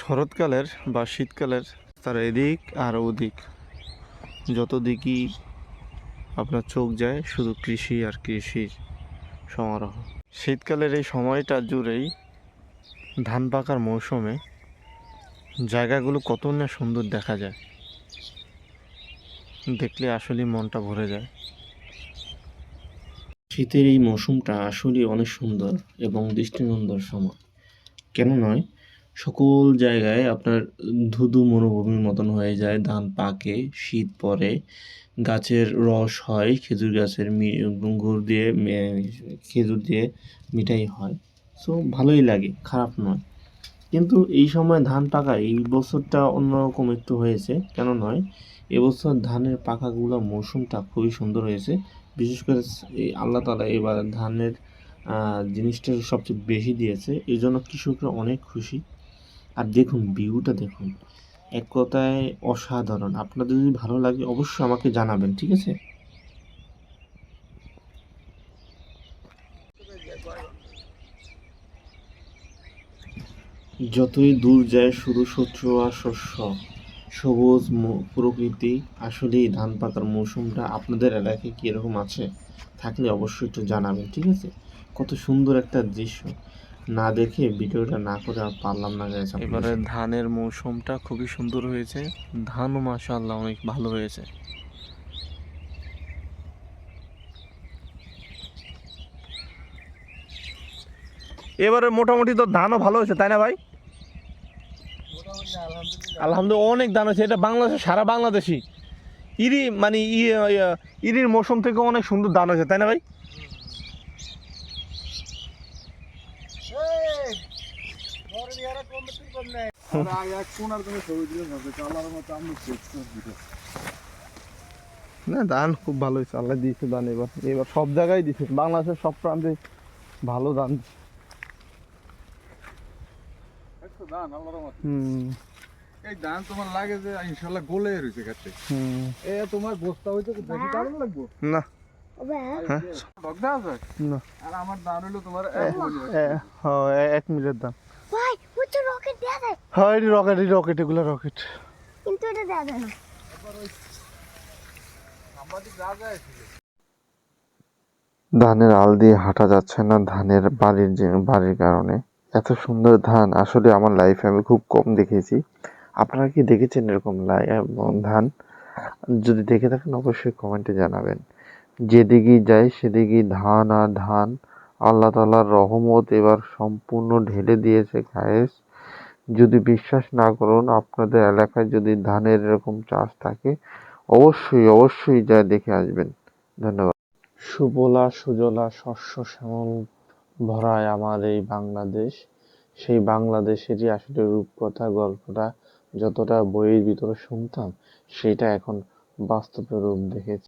শরৎকালের বা শীতকালের তার এদিক আর ওদিক। যত দিকই আপনার চোখ যায়, শুধু কৃষি আর কৃষির সমারোহ। শীতকালের এই সময়টা জুড়েই ধান পাকার মৌসুমে জায়গাগুলো কত না সুন্দর দেখা যায়। দেখলে আসলেই মনটা ভরে যায়। শীতের এই মৌসুমটা আসলে অনেক সুন্দর এবং দৃষ্টিনন্দর সময় কেন নয়? সকল জায়গায় আপনার ধুধু মরুভূমির মতন হয়ে যায়। ধান পাকে, শীত পড়ে, গাছের রস হয়, খেজুর গাছের গুড় দিয়ে খেজুর দিয়ে মিঠাই হয়। সো ভালোই লাগে, খারাপ নয়। কিন্তু এই সময় ধান পাকা, এই বছরটা অন্যরকম একটু হয়েছে। কেন নয়? এবছর ধানের পাকাগুলো মৌসুমটা খুবই সুন্দর হয়েছে। বিশেষ করে এই আল্লাহ তালা এবার ধানের জিনিসটা সবচেয়ে বেশি দিয়েছে। এই জন্য কৃষকরা অনেক খুশি। আর দেখুন ভিউটা দেখুন। এক কথায় অসাধারণ। আপনাদের যদি ভালো লাগে, অবশ্যই আমাকে জানাবেন, ঠিক আছে? যতই দূর যায় শুধু শত্রু আর শস্য, সবুজ প্রকৃতি, আসলেই ধান পাতার মৌসুমটা আপনাদের এলাকায় কীরকম আছে, থাকলে অবশ্যই একটু জানাবেন, ঠিক আছে? কত সুন্দর একটা দৃশ্য। না দেখে ভিডিওটা না করে আর পারলাম না গাইস এবারে ধানের মৌসুমটা খুবই সুন্দর হয়েছে। ধানও মাশাআল্লাহ অনেক ভালো হয়েছে। এবারে মোটামুটি তো ধানও ভালো হয়েছে তাই না ভাই? আলহামদুলিল্লাহ অনেক ধান হয়েছে এটা বাংলাদেশ সারা বাংলাদেশি ইরি মানে ই- ইরির মৌসুম থেকে অনেক সুন্দর ধান হয়েছে তাই না ভাই? না ধান খুব ভালো হয়েছে আল্লাহ দিয়েছে ধান এবার। এবার সব জায়গায় দিছে বাংলাদেশের সব প্রান্তে ভালো ধান। হুম। এই ধান তোমার লাগে যে ইনশাল্লাহ গলে রয়েছে কাছে হুম। এ তোমার বস্তা হইতে বেশি টাকা লাগবো? না। হ্যাঁ। আর আমার হলো তোমার এক হ্যাঁ, মিটার দাম ভাই হচ্ছে রকেট দেওয়া যায় হ্যাঁ এটি রকেট এটি রকেট এগুলো রকেট। কিন্তু এটা দেওয়া যায় না। সাংবাদিক রাজা এসেছিল ধানের আল দিয়ে হাঁটা যাচ্ছে না ধানের বাড়ির বাড়ির কারণে। এত সুন্দর ধান আসলে আমার লাইফে আমি খুব কম দেখেছি। আপনারা কি দেখেছেন এরকম লাই ধান? যদি দেখে থাকেন অবশ্যই কমেন্টে জানাবেন। যেদিকেই যাই সেদিকেই ধান আর ধান আল্লাহ তালার রহমত এবার সম্পূর্ণ ঢেলে দিয়েছে গায়েস যদি বিশ্বাস না করুন, আপনাদের এলাকায় যদি ধানের এরকম চাষ থাকে, অবশ্যই অবশ্যই যা দেখে আসবেন। ধন্যবাদ। সুবলা, সুজলা, শস্য, শ্যামল ভরায় আমার এই বাংলাদেশ। সেই বাংলাদেশেরই আসলে রূপকথা, গল্পটা যতটা বইয়ের ভিতরে শুনতাম, সেটা এখন বাস্তবে রূপ দেখেছি।